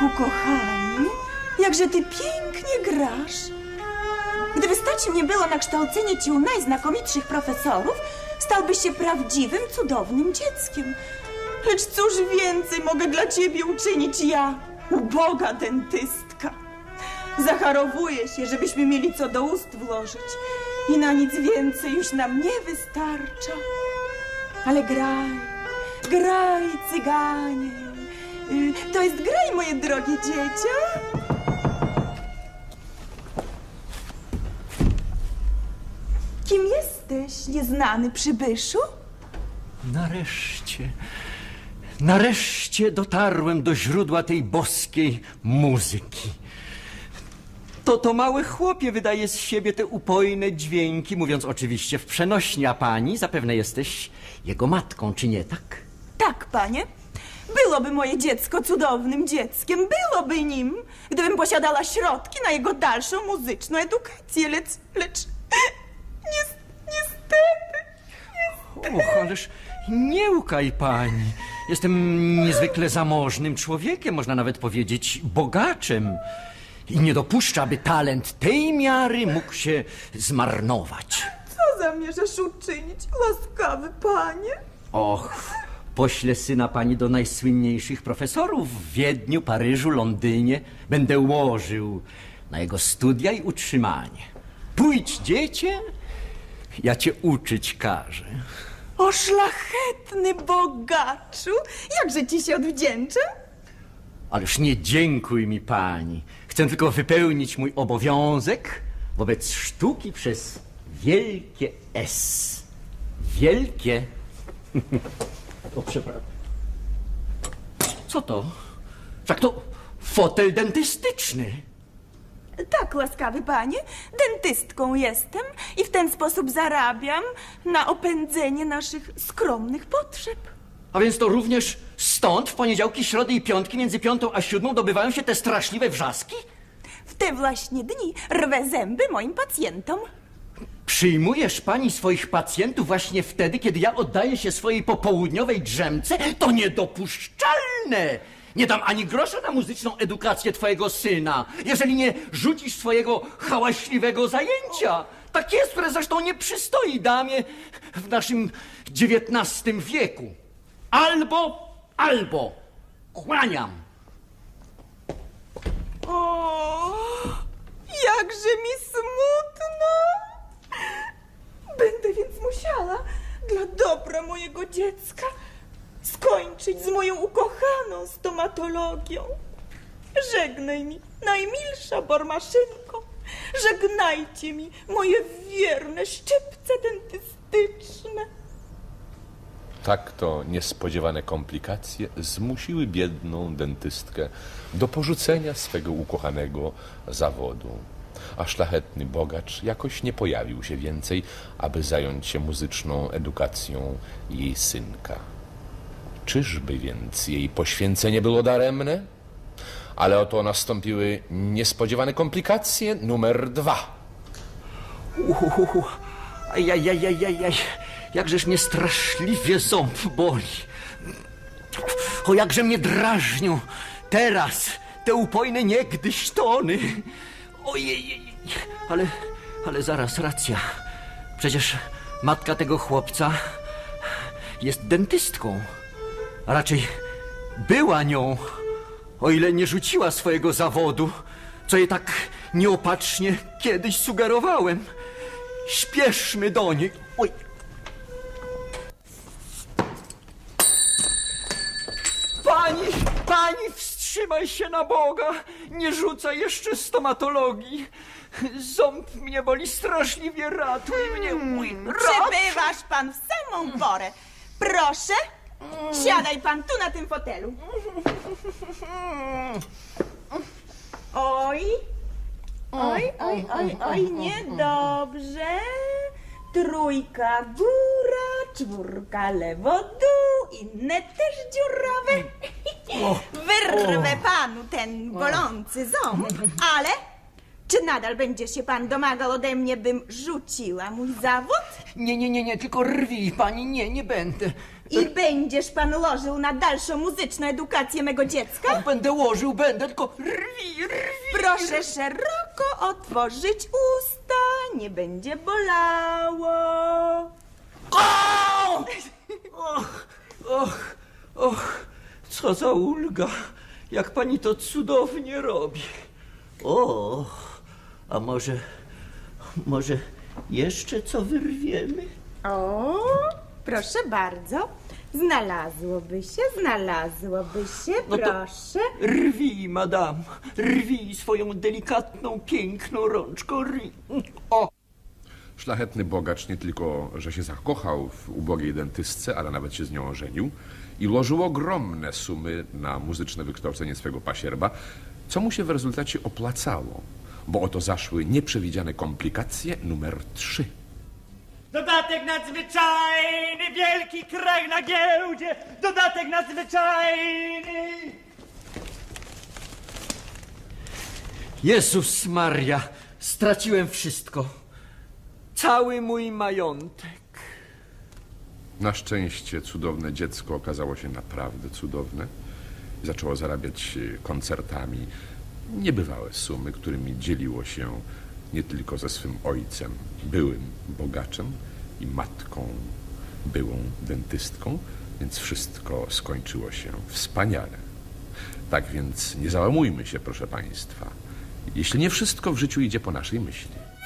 Ojejku, kochany, jakże ty pięknie grasz. Gdyby stać mnie było na kształcenie ci u najznakomitszych profesorów, stałbyś się prawdziwym, cudownym dzieckiem. Lecz cóż więcej mogę dla ciebie uczynić ja, uboga dentystka? Zacharowuję się, żebyśmy mieli co do ust włożyć i na nic więcej już nam nie wystarcza. Ale graj, graj, cyganie. Y, To jest graj, moje drogie dziecię. Kim jesteś, nieznany przybyszu? Nareszcie, nareszcie dotarłem do źródła tej boskiej muzyki. To to małe chłopie wydaje z siebie te upojne dźwięki, mówiąc oczywiście w przenośni, a pani zapewne jesteś jego matką, czy nie tak? Tak, panie. Byłoby moje dziecko cudownym dzieckiem, byłoby nim, gdybym posiadała środki na jego dalszą muzyczną edukację, lecz, lecz nies- niestety. Och, ależ nie łkaj pani. Jestem niezwykle zamożnym człowiekiem, można nawet powiedzieć bogaczem. I nie dopuszczę, aby talent tej miary mógł się zmarnować. Co zamierzasz uczynić, łaskawy panie? Och, poślę syna pani do najsłynniejszych profesorów w Wiedniu, Paryżu, Londynie. Będę łożył na jego studia i utrzymanie. Pójdź, dziecię, ja cię uczyć każę. O szlachetny bogaczu, jakże ci się odwdzięczę? Ależ nie dziękuj mi pani. Chcę tylko wypełnić mój obowiązek wobec sztuki przez wielkie S. Wielkie. o, przepraszam. Co to? Wszak to fotel dentystyczny. Tak, łaskawy panie, dentystką jestem i w ten sposób zarabiam na opędzenie naszych skromnych potrzeb. A więc to również stąd w poniedziałki, środy i piątki między piątą a siódmą dobywają się te straszliwe wrzaski? W te właśnie dni rwę zęby moim pacjentom. Przyjmujesz pani swoich pacjentów właśnie wtedy, kiedy ja oddaję się swojej popołudniowej drzemce? To niedopuszczalne! Nie dam ani grosza na muzyczną edukację twojego syna, jeżeli nie rzucisz swojego hałaśliwego zajęcia. Tak jest, które zresztą nie przystoi damie w naszym XIX wieku. Albo, albo. Kłaniam. O, jakże mi smutno. Będę więc musiała dla dobra mojego dziecka skończyć z moją ukochaną stomatologią. Żegnaj mi, najmilsza bormaszynko. Żegnajcie mi moje wierne szczypce dentystyczne. Tak to niespodziewane komplikacje zmusiły biedną dentystkę do porzucenia swego ukochanego zawodu. A szlachetny bogacz jakoś nie pojawił się więcej, aby zająć się muzyczną edukacją jej synka. Czyżby więc jej poświęcenie było daremne? Ale oto nastąpiły niespodziewane komplikacje numer dwa. Uuu, ajajajajajaj, jakżeż mnie straszliwie ząb boli. O, jakże mnie drażnią teraz te upojne niegdyś tony. Ojej, ale, ale zaraz, racja. Przecież matka tego chłopca jest dentystką. A raczej była nią, o ile nie rzuciła swojego zawodu, co jej tak nieopatrznie kiedyś sugerowałem. Śpieszmy do niej. Oj. Pani, pani, wstrzymaj się na Boga. Nie rzucaj jeszcze stomatologii. Ząb mnie boli straszliwie, ratuj mnie, mój rat. Przybywasz pan w samą porę. Proszę, siadaj pan tu na tym fotelu. Oj, oj, oj, oj, oj, niedobrze. Trójka góra, czwórka lewo dół, inne też dziurawe. Wyrwę panu ten bolący ząb, ale Czy nadal będzie się pan domagał ode mnie, bym rzuciła mój zawód? Nie, nie, nie, nie, tylko rwij pani, nie, nie będę. I będziesz pan lożył na dalszą muzyczną edukację mego dziecka? Będę łożył, będę, tylko rwij, rwij. Proszę szeroko otworzyć usta, nie będzie bolało. O! Och, och, och, co za ulga, jak pani to cudownie robi. O, a może, może jeszcze co wyrwiemy? O, proszę bardzo. Znalazłoby się, znalazłoby się, No to- proszę. Rwij, madam, rwij swoją delikatną, piękną rączką, rwij. O, Szlachetny bogacz nie tylko, że się zakochał w ubogiej dentystce, ale nawet się z nią ożenił i ułożył ogromne sumy na muzyczne wykształcenie swego pasierba, co mu się w rezultacie opłacało, bo oto zaszły nieprzewidziane komplikacje numer trzy. Dodatek nadzwyczajny, wielki kraj na giełdzie, dodatek nadzwyczajny. Jezus Maria, straciłem wszystko. Cały mój majątek. Na szczęście cudowne dziecko okazało się naprawdę cudowne. Zaczęło zarabiać e, koncertami niebywałe sumy, którymi dzieliło się nie tylko ze swym ojcem, byłym bogaczem i matką, byłą dentystką, więc wszystko skończyło się wspaniale. Tak więc nie załamujmy się, proszę Państwa, jeśli nie wszystko w życiu idzie po naszej myśli.